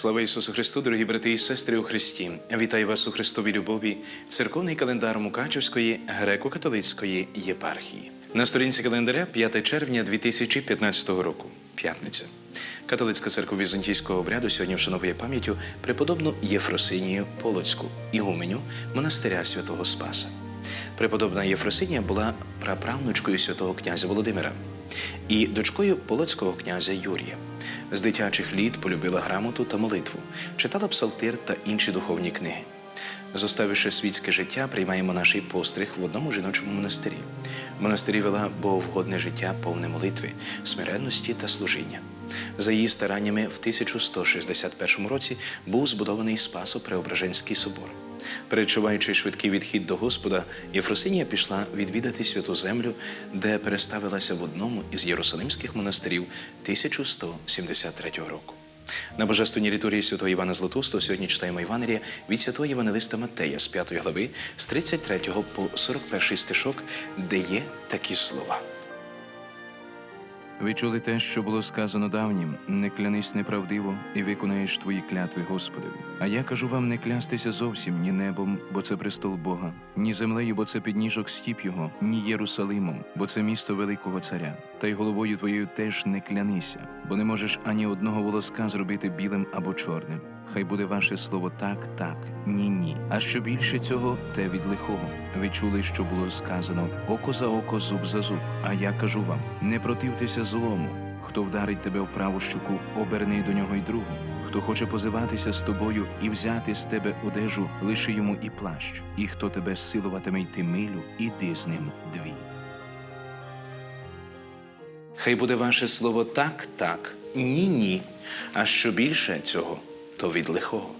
Слава Ісусу Христу, дорогі брати і сестри у Христі! Вітаю вас у Христовій любові, церковний календар Мукачівської греко-католицької єпархії. На сторінці календаря 5 червня 2015 року, п'ятниця. Католицька церква візантійського обряду сьогодні вшановує пам'яттю преподобну Єфросинію Полоцьку, ігуменю монастиря святого Спаса. Преподобна Єфросинія була праправнучкою святого князя Володимира і дочкою полоцького князя Юрія. З дитячих літ полюбила грамоту та молитву, читала псалтир та інші духовні книги. Зоставивши світське життя, приймає монаший постриг в одному жіночому монастирі. Монастирі вела боговгодне життя повне молитви, смиренності та служіння. За її стараннями в 1161 році був збудований Спасо-Преображенський собор. Перечуваючи швидкий відхід до Господа, Єфросинія пішла відвідати святу землю, де переставилася в одному із єрусалимських монастирів 1173 року. На божественній літургії святого Івана Златоустого сьогодні читаємо Євангелія від святого Євангелиста Матея з 5 глави, з 33 по 41 стишок, де є такі слова. Ви чули те, що було сказано давнім: не клянись неправдиво і виконаєш твої клятви Господові. А я кажу вам не клястися зовсім ні небом, бо це престол Бога, ні землею, бо це підніжок стіп його, ні Єрусалимом, бо це місто великого царя. Та й головою твоєю теж не клянися, бо не можеш ані одного волоска зробити білим або чорним. Хай буде ваше слово так, так, ні, ні. А що більше цього, те від лихого. Ви чули, що було сказано око за око, зуб за зуб. А я кажу вам: не противтеся злому. Хто вдарить тебе в праву щуку, оберни до нього й другу. Хто хоче позиватися з тобою і взяти з тебе одежу, лиши йому і плащ. І хто тебе силуватиме йти милю, іди з ним дві. Хай буде ваше слово так, так, ні, ні. А що більше цього, то від лихого.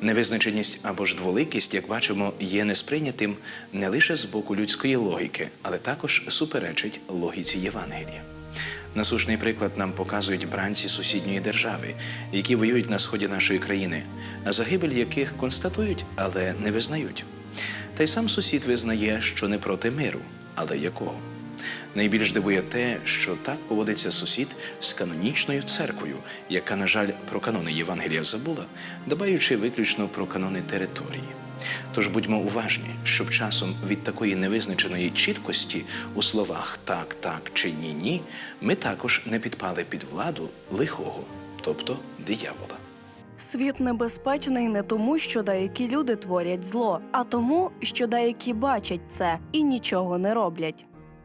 Невизначеність або ж дволикість, як бачимо, є несприйнятим не лише з боку людської логіки, але також суперечить логіці Євангелія. Насушний приклад нам показують бранці сусідньої держави, які воюють на сході нашої країни, загибель яких констатують, але не визнають. Та й сам сусід визнає, що не проти миру, але якого. Найбільш дивує те, що так поводиться сусід з канонічною церквою, яка, на жаль, про канони Євангелія забула, дбаючи виключно про канони території. Тож будьмо уважні, щоб часом від такої невизначеної чіткості у словах так, так чи ні, ні, ми також не підпали під владу лихого, тобто диявола. Світ небезпечний не тому, що деякі люди творять зло, а тому, що деякі бачать це і нічого не роблять.